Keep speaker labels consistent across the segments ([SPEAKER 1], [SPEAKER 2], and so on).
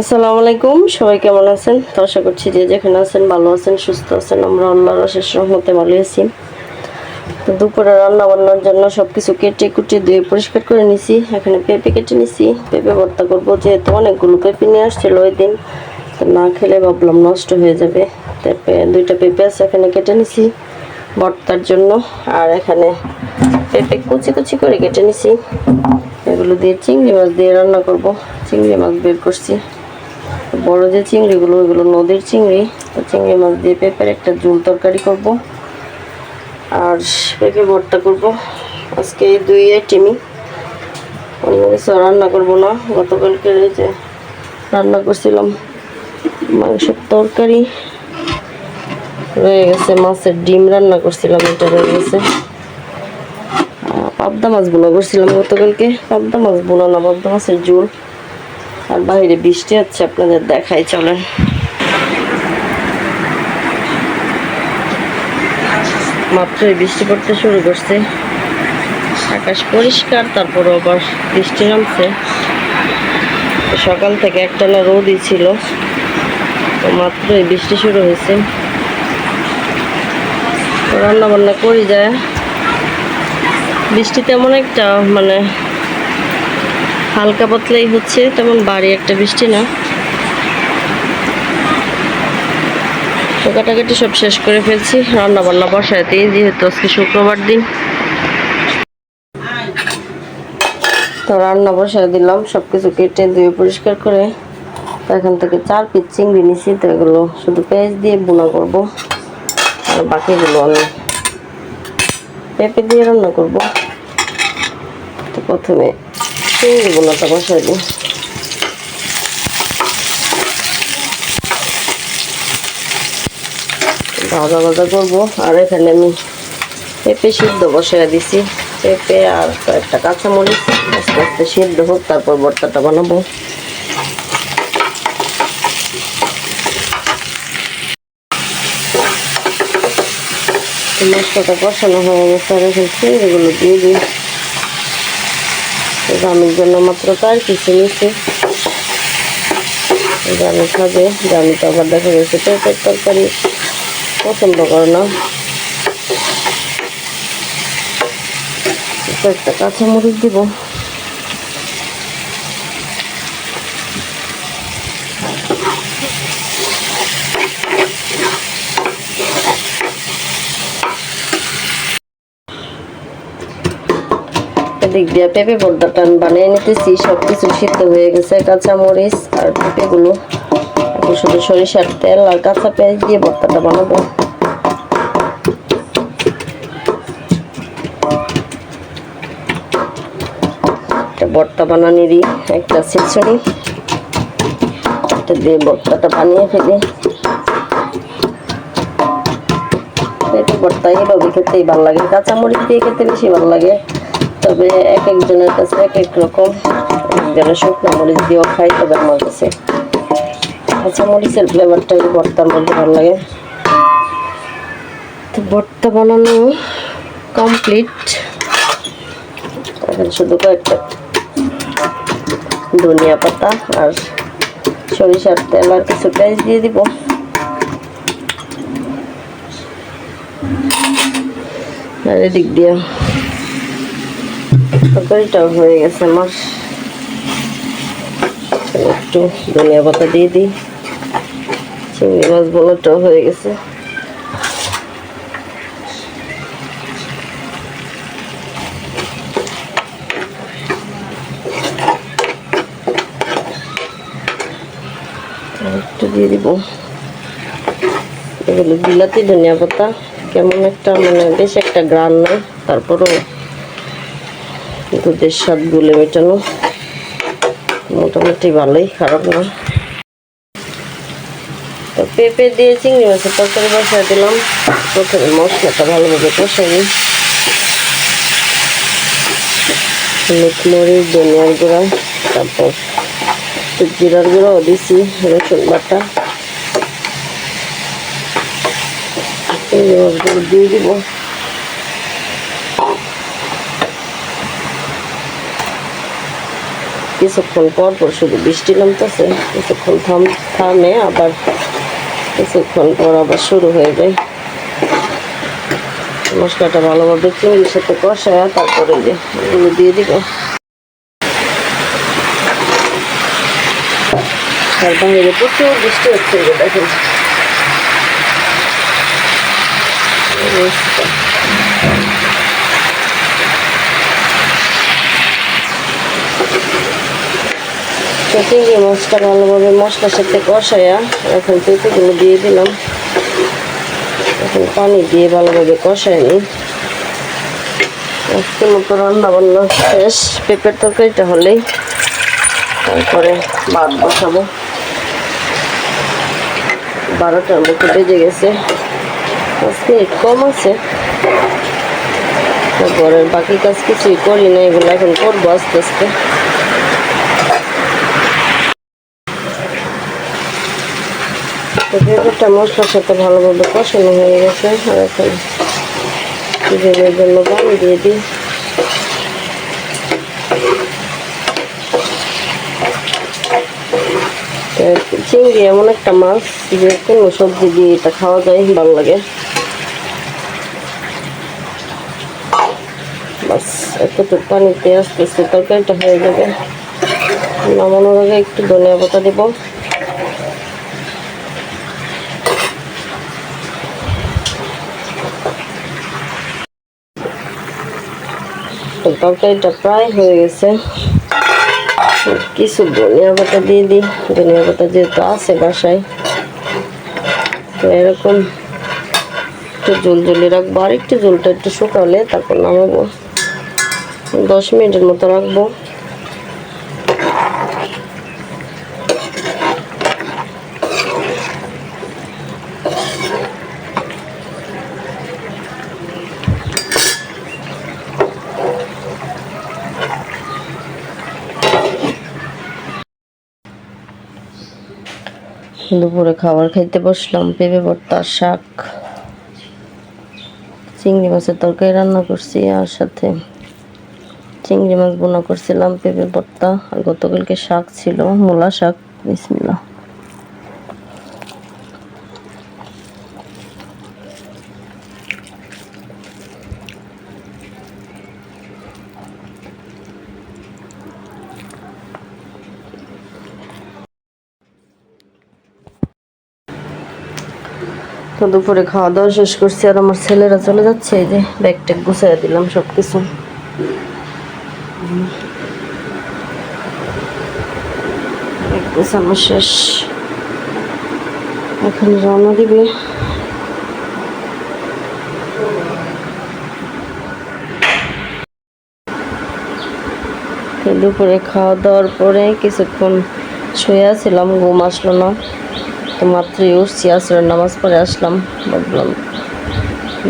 [SPEAKER 1] আসসালামু আলাইকুম, সবাই কেমন আছেন? তো আশা করছি যে যেখানে আছেন ভালো আছেন, সুস্থ আছেন। আমরা আল্লাহর অশেষ রহমতে ভালো আছি। তো দুপুরে রান্না বান্নার জন্য সব কিছু কেটে কুটে ধুয়ে পরিষ্কার করে নিছি। এখানে পেঁপে কেটে নিছি। পেঁপে ভর্তা করব, যেহেতু অনেকগুলো পেঁপে নিয়ে আসছিল ওই দিন। তো না খেলে ভাবলাম নষ্ট হয়ে যাবে। পেঁপে, দুইটা পেঁপে আছে, এখানে কেটে নিছি ভর্তার জন্য। আর এখানে পেঁপে কুচি কুচি করে কেটে নিছি। এগুলো দিয়ে চিংড়ি মাছ দিয়ে রান্না করব। চিংড়ি মাছ বের করছি। বড় যে চিংড়িগুলো, ওইগুলো নদীর চিংড়ি। তো চিংড়ি মাছ দিয়ে পেঁপের একটা ঝুল তরকারি করব। আর পেঁপে ভর্তা করব। আজকে এই দুই আইটেমই। অন্য কিছু রান্না করব না। গতকালকে যে রান্না করছিলাম মাংসের তরকারি। রয়ে গেছে মাছের ডিম, রান্না করছিলাম, এটা রয়ে গেছে। পাবদা মাছ বোনা করছিলাম গতকালকে। পাবদা মাছ বোনা না, পাবদা মাছের ঝোল। আর বাইরে বৃষ্টি হচ্ছে, আপনাদের দেখাই, চলেন। মাত্রই বৃষ্টি পড়তে শুরু করছে। আকাশ পরিষ্কার তারপর আবার বৃষ্টি নামছে। সকাল থেকে একটানা রোদই ছিল, তো মাত্রই বৃষ্টি শুরু হয়েছে। রান্না বান্না করি যায়। বৃষ্টি তেমন একটা মানে হালকা পাতলাই হচ্ছে, তেমন বাড়ি একটা বৃষ্টি না। তো কাটাকাটি সব শেষ করে ফেলছি রান্না বান্না বসাতেই যেহেতু আজকে শুক্রবার দিন। তো রান্না বসায় দিলাম সব কিছু কেটে ধুয়ে পরিষ্কার করে। এখান থেকে চার পিস, চিংড়ি নিছি, তো এগুলো শুধু পেঁয়াজ দিয়ে বোনা করব। আর বাকিগুলো আমি পেঁপে দিয়ে রান্না করব। তো প্রথমে চিংড়ি বোনাটা বসাই দিই ভাজা ভাজা করব। আর এখানে আমি পেঁপে সিদ্ধ বসাই দিছি। পেঁপে আর কয়েকটা কাঁচামরিচ, আস্তে আস্তে সিদ্ধ হোক, তারপর ভর্তাটা বানাবো। মশলাটা কষানো হয়ে গেছে, আর এখন চিংড়িগুলো দিয়ে দিই। জামির জন্য মাত্র তার কিছু নিচ্ছে জামি খাবে। জামি তো আবার দেখা গেছে পেঁপের তরকারি পছন্দ করে না। একটা কাঁচামরিচ দিব। এদিক দিয়ে পেঁপে আমি বানিয়ে নিতেছি সব কিছু সিদ্ধ হয়ে গেছে, কাঁচামরিচ আর পেঁপেগুলো। এখন শুধু সরিষার তেল আর কাঁচা পেঁয়াজ দিয়ে ভর্তাটা বানাবো। একটা ভর্তা বানানিরই একটা এটা দিয়ে ভর্তাটা বানিয়ে ফেলি। পেঁপে ভর্তা এভাবে খেতেই ভালো লাগে। কাঁচামরিচ দিয়ে খেতে বেশি ভালো লাগে। তবে এক একজনের কাছে এক এক রকম। একজনের শুকনো মরিচ দিয়েও খাই তবে আমার কাছে কাঁচা মরিচের ফ্লেভারটা এই ভর্তার মধ্যে ভালো লাগে। তো ভর্তা বানানো কমপ্লিট এখন শুধু কয়েকটা। ধনিয়া পাতা আর সরিষার তেল আর কিছু পেঁয়াজ দিয়ে দিব। আর এদিক দিয়ে তরকারিটাও হয়ে গেছে আমার। একটু ধনিয়া পাতা দিয়ে দিই। চিংড়ি মাছ বোনাটাও হয়ে গেছে। দিয়ে দিব। বিলাতি ধনিয়া পাতা। কেমন একটা মানে বেশ একটা গ্রান নয়, তারপরও দুধের স্বাদ গুলে মেটানো মোটামুটি ভালোই, খারাপ না। তো পেঁপে দিয়ে চিংড়ি মাছের তরকারি বসায় দিলাম। প্রথমে মশলাটা ভালোভাবে কষাই হলুদ ধনিয়ার গুঁড়া, তারপর জিরার গুঁড়াও দিছি, রসুন বাটা। চিংড়ি মাছগুলো দিয়ে দিব। কিছুক্ষণ পর পর শুধু বৃষ্টি নামতেছে, কিছুক্ষণ থাম, থামে আবার কিছুক্ষণ পর আবার শুরু হয়ে যায়। মশলাটা ভালোভাবে চিংড়ির সাথে কষায় তারপরে যে এগুলো দিয়ে দিব। তার বাইরে প্রচুর বৃষ্টি হচ্ছে দেখেন। এই অবস্থা। তো চিংড়ি মাছটা ভালোভাবে মশলার সাথে কষায়া এখন পেঁপেগুলো দিয়ে দিলাম। এখন পানি দিয়ে ভালোভাবে কষায় নিই। আজকের মতো রান্না বান্না শেষ। পেঁপের তরকারিটা হলেই তারপরে ভাত বসাবো। বারোটার মতো বেজে গেছে। আজকে কম আছে। তারপরে বাকি কাজ কিছুই করি না, এগুলো এখন করব আস্তে আস্তে। তো পেঁপেটা মশলার সাথে ভালোভাবে কষানো হয়ে গেছে। আর এখন জন্য পানি দিয়ে দিই। চিংড়ি এমন একটা মাছ যে কোনো সবজি দিয়ে এটা খাওয়া যায়, ভালো লাগে। বাস, এতটুকু পানিতে আস্তে আস্তে তরকারিটা হয়ে যাবে। নামানোর আগে একটু ধনিয়া পাতা দেবো। তো তরকারিটা প্রায় হয়ে গেছে। কিছু ধনিয়া পাতা দিয়ে দিই। ধনিয়া পাতা যেহেতু আছে বাসায়, তো এরকম একটু জল জলি রাখব। আর একটু জলটা একটু শুকালে তারপর নামাবো। দশ মিনিটের মতো রাখব। দুপুরে খাবার খাইতে বসলাম, পেঁপে ভর্তা, শাক, চিংড়ি মাছের তরকারি রান্না করছি আর সাথে চিংড়ি মাছ বোনা করছিলাম, পেঁপে ভর্তা আর গতকালকে শাক ছিল, মূলা শাক বিসমিল্লা তো দুপুরে খাওয়া দাওয়া শেষ করছি আর আমার ছেলেরা চলে যাচ্ছে, এই যে ব্যাগ ট্যাগ গুছাই দিলাম সব কিছু গুছানো শেষ। এখন রওনা দিবে। দুপুরে খাওয়া দাওয়ার পরে কিছুক্ষণ শুয়ে ছিলাম, ঘুম আসলো না। তো মাত্রই উঠছি, আসরের নামাজ পড়ে আসলাম। ভাবলাম,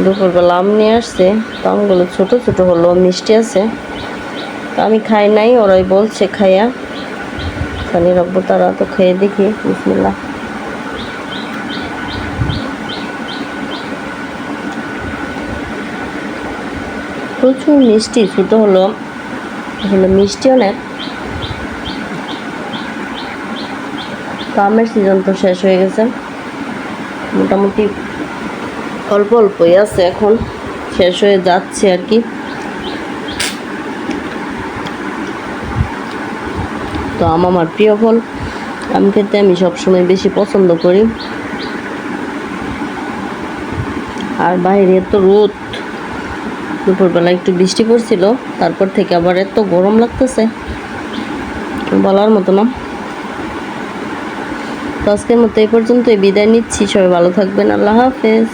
[SPEAKER 1] দুপুরবেলা আম নিয়ে আসছে, তো আমগুলো ছোটো ছোটো হলো, মিষ্টি আছে। তো আমি খাই নাই, ওরাই বলছে, খাইয়া খানি রাখব তারা তো খেয়ে দেখি বিসমিল্লা প্রচুর মিষ্টি, ছোটো হলো। মিষ্টি অনেক তো সিজন তো শেষ হয়ে গেছে। মোটামুটি অল্প অল্পই আছে এখন, শেষ হয়ে যাচ্ছে আর কি। তো আম আমার প্রিয় ফল, আম খেতে আমি সবসময় বেশি পছন্দ করি। আর বাইরে এত রোদ, দুপুরবেলা একটু বৃষ্টি পড়ছিল, তারপর থেকে আবার এত গরম লাগতেছে। বলার মতো না। তো আজকের মতো এই পর্যন্তই। বিদায় নিচ্ছি। সবাই ভালো থাকবেন। আল্লাহ হাফেজ।